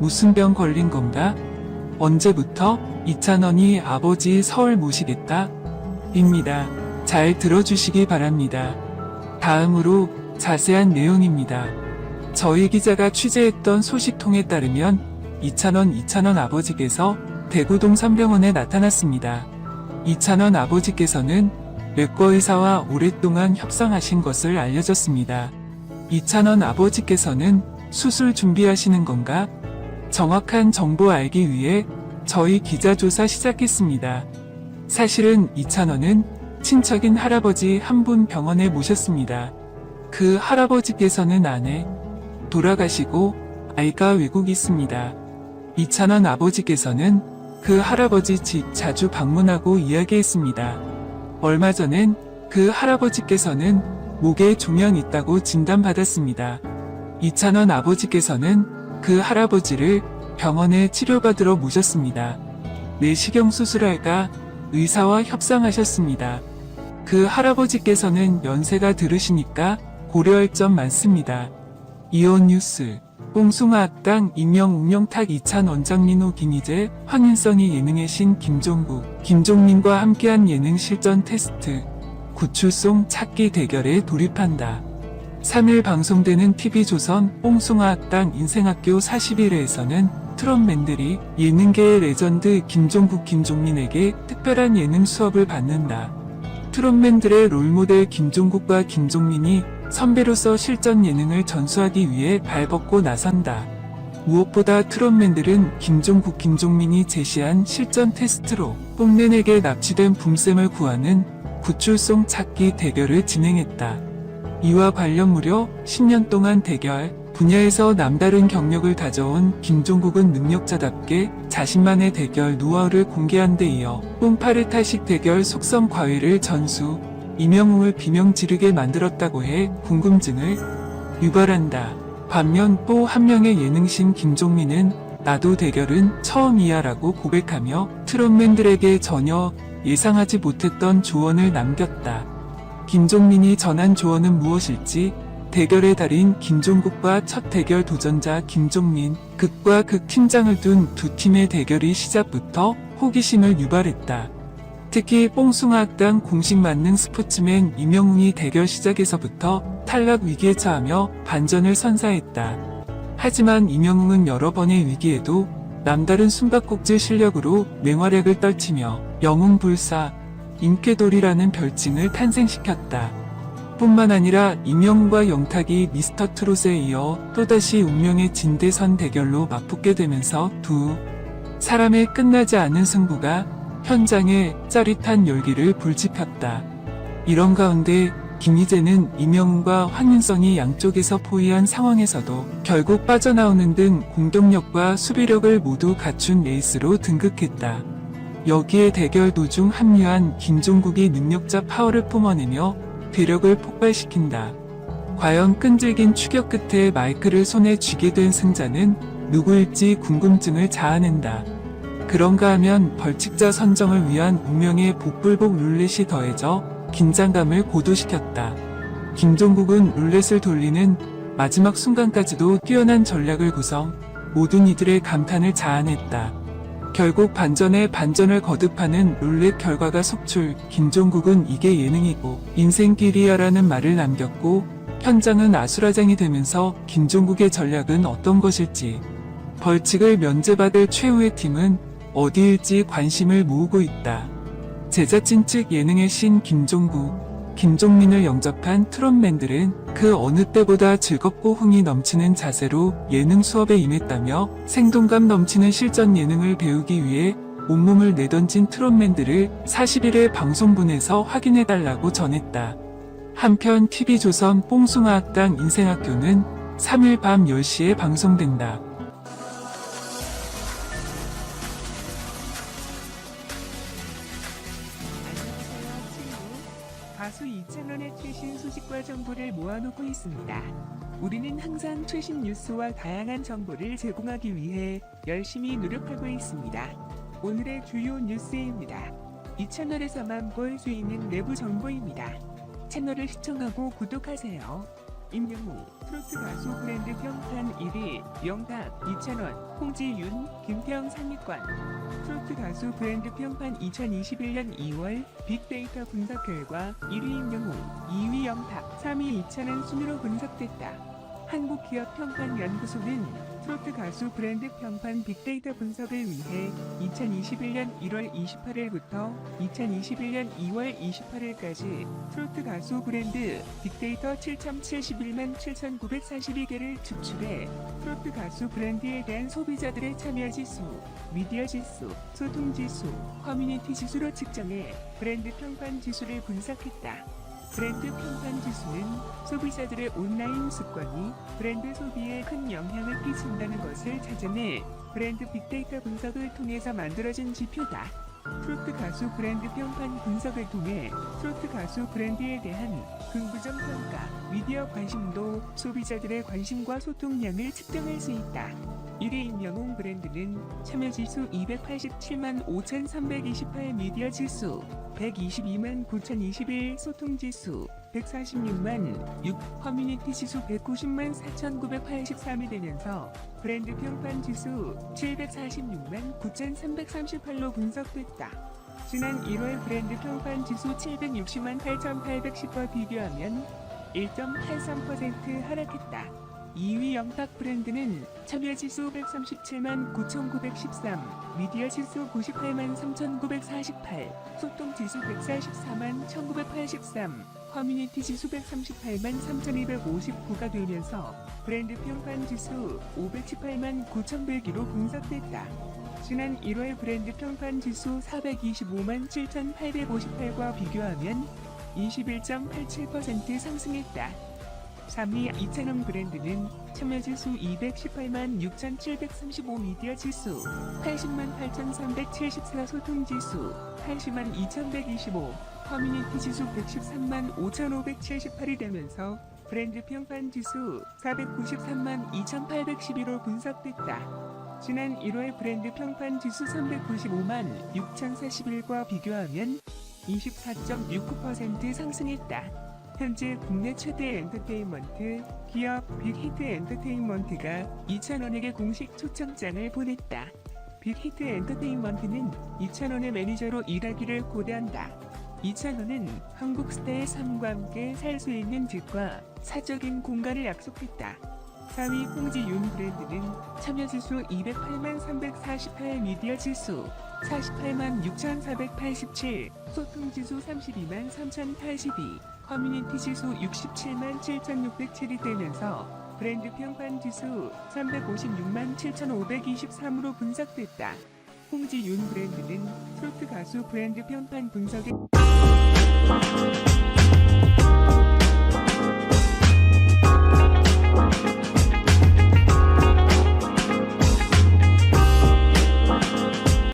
무슨 병 걸린 건가? 언제부터? 이찬원이 아버지 서울 모시겠다? 입니다. 잘 들어주시기 바랍니다. 다음으로 자세한 내용입니다. 저희 기자가 취재했던 소식통에 따르면 이찬원 이찬원 아버지께서 대구동 선병원에 나타났습니다. 이찬원 아버지께서는 외과 의사와 오랫동안 협상하신 것을 알려졌습니다. 이찬원 아버지께서는 수술 준비하시는 건가? 정확한 정보 알기 위해 저희 기자 조사 시작했습니다. 사실은 이찬원은 친척인 할아버지 한 분 병원에 모셨습니다. 그 할아버지께서는 아내 돌아가시고 아이가 외국에 있습니다. 이찬원 아버지께서는 그 할아버지 집 자주 방문하고 이야기했습니다. 얼마 전엔 그 할아버지께서는 목에 종양 있다고 진단받았습니다. 이찬원 아버지께서는 그 할아버지를 병원에 치료받으러 모셨습니다. 내시경 수술할까 의사와 협상하셨습니다. 그 할아버지께서는 연세가 들으시니까 고려할 점 많습니다. 이온 뉴스 뽕숭아 악당 임명 운명탁 이찬 원장민호 김희재 황인선이 예능의 신 김종국 김종민과 함께한 예능 실전 테스트 구출송 찾기 대결에 돌입한다. 3일 방송되는 TV조선 뽕숭아 악당 인생학교 41회에서는 트롯맨들이 예능계의 레전드 김종국 김종민에게 특별한 예능 수업을 받는다. 트롯맨들의 롤모델 김종국과 김종민이 선배로서 실전 예능을 전수하기 위해 발벗고 나선다. 무엇보다 트롯맨들은 김종국 김종민이 제시한 실전 테스트로 뽕맨에게 납치된 붐쌤을 구하는 구출송 찾기 대결을 진행했다. 이와 관련 무려 10년 동안 대결 분야에서 남다른 경력을 다져온 김종국은 능력자답게 자신만의 대결 노하우를 공개한 데 이어 뽕파르타식 대결 속성 과외를 전수 이명웅을 비명 지르게 만들었다고 해 궁금증을 유발한다. 반면 또 한 명의 예능신 김종민은 나도 대결은 처음이야 라고 고백하며 트롯맨들에게 전혀 예상하지 못했던 조언을 남겼다. 김종민이 전한 조언은 무엇일지 대결의 달인 김종국과 첫 대결 도전자 김종민, 극과 극 팀장을 둔 두 팀의 대결이 시작부터 호기심을 유발했다. 특히 뽕숭아학당 공식 만능 스포츠맨 이명웅이 대결 시작에서부터 탈락 위기에 처하며 반전을 선사했다. 하지만 이명웅은 여러 번의 위기에도 남다른 숨바꼭질 실력으로 맹활약을 떨치며 영웅불사, 임쾌돌이라는 별칭을 탄생시켰다. 뿐만 아니라 임영웅과 영탁이 미스터 트롯에 이어 또다시 운명의 진대선 대결로 맞붙게 되면서 두 사람의 끝나지 않은 승부가 현장에 짜릿한 열기를 불지폈다. 이런 가운데 김희재는 이명웅과 황윤성이 양쪽에서 포위한 상황에서도 결국 빠져나오는 등 공격력과 수비력을 모두 갖춘 에이스로 등극했다. 여기에 대결 도중 합류한 김종국이 능력자 파워를 뿜어내며 괴력을 폭발시킨다. 과연 끈질긴 추격 끝에 마이크를 손에 쥐게 된 승자는 누구일지 궁금증을 자아낸다. 그런가 하면 벌칙자 선정을 위한 운명의 복불복 룰렛이 더해져 긴장감을 고도시켰다. 김종국은 룰렛을 돌리는 마지막 순간까지도 뛰어난 전략을 구성, 모든 이들의 감탄을 자아냈다. 결국 반전에 반전을 거듭하는 룰렛 결과가 속출, 김종국은 이게 예능이고 인생길이야라는 말을 남겼고, 현장은 아수라장이 되면서 김종국의 전략은 어떤 것일지, 벌칙을 면제받을 최후의 팀은 어디일지 관심을 모으고 있다. 제작진 측 예능의 신 김종국, 김종민을 영접한 트롯맨들은 그 어느 때보다 즐겁고 흥이 넘치는 자세로 예능 수업에 임했다며 생동감 넘치는 실전 예능을 배우기 위해 온몸을 내던진 트롯맨들을 41회 방송분에서 확인해달라고 전했다. 한편 TV조선 뽕숭아학당 인생학교는 3일 밤 10시에 방송된다. 모아놓고 있습니다. 우리는 항상 최신 뉴스와 다양한 정보를 제공하기 위해 열심히 노력하고 있습니다. 오늘의 주요 뉴스입니다. 이 채널에서만 볼 수 있는 내부 정보입니다. 채널을 시청하고 구독하세요. 임영웅 트로트 가수 브랜드 평판 1위 영탁 2,000원 홍지윤 김태형 상위권 트로트 가수 브랜드 평판 2021년 2월 빅데이터 분석 결과 1위 임영웅 2위 영탁 3위 2,000원 순으로 분석됐다. 한국기업평판연구소는 트로트 가수 브랜드 평판 빅데이터 분석을 위해 2021년 1월 28일부터 2021년 2월 28일까지 트로트 가수 브랜드 빅데이터 7,071만 7,942개를 추출해 트로트 가수 브랜드에 대한 소비자들의 참여 지수, 미디어 지수, 소통 지수, 커뮤니티 지수로 측정해 브랜드 평판 지수를 분석했다. 브랜드 평판 지수는 소비자들의 온라인 습관이 브랜드 소비에 큰 영향을 끼친다는 것을 찾아내 브랜드 빅데이터 분석을 통해서 만들어진 지표다. 트로트 가수 브랜드 평판 분석을 통해 트로트 가수 브랜드에 대한 긍부정 평가, 미디어 관심도 소비자들의 관심과 소통량을 측정할 수 있다. 1위 임영웅 브랜드는 참여지수 287만 5,328 미디어 지수 122만 9,021 소통 지수 146만 6 커뮤니티 지수 190만 4,983이 되면서 브랜드 평판 지수 746만 9,338로 분석됐다. 지난 1월 브랜드 평판 지수 760만 8,810과 비교하면 1.83% 하락했다. 2위 영탁 브랜드는 참여 지수 137만 9,913, 미디어 지수 98만 3,948, 소통 지수 144만 1,983, 커뮤니티 지수 138만 3,259가 되면서 브랜드 평판 지수 518만 9,100으로 분석됐다. 지난 1월 브랜드 평판 지수 425만 7,858과 비교하면 21.87% 상승했다. 3위 이찬원 브랜드는 참여 지수 218만 6,735 미디어 지수, 80만 8,374 소통 지수, 80만 2,125 커뮤니티 지수 113만 5,578이 되면서 브랜드 평판 지수 493만 2,811로 분석됐다. 지난 1월 브랜드 평판 지수 395만 6,041과 비교하면 24.69% 상승했다. 현재 국내 최대 엔터테인먼트 기업 빅히트 엔터테인먼트가 2,000원에게 공식 초청장을 보냈다. 빅히트 엔터테인먼트는 2,000원의 매니저로 일하기를 고대한다. 2,000원은 한국 스타의 삶과 함께 살 수 있는 집과 사적인 공간을 약속했다. 4위 홍지윤 브랜드는 참여 지수 208만 348 미디어 지수 48만 6,487 소통 지수 32만 3,082 커뮤니티 지수 67만 7,607이 되면서 브랜드 평판 지수 356만 7,523으로 분석됐다. 홍지윤 브랜드는 트로트 가수 브랜드 평판 분석에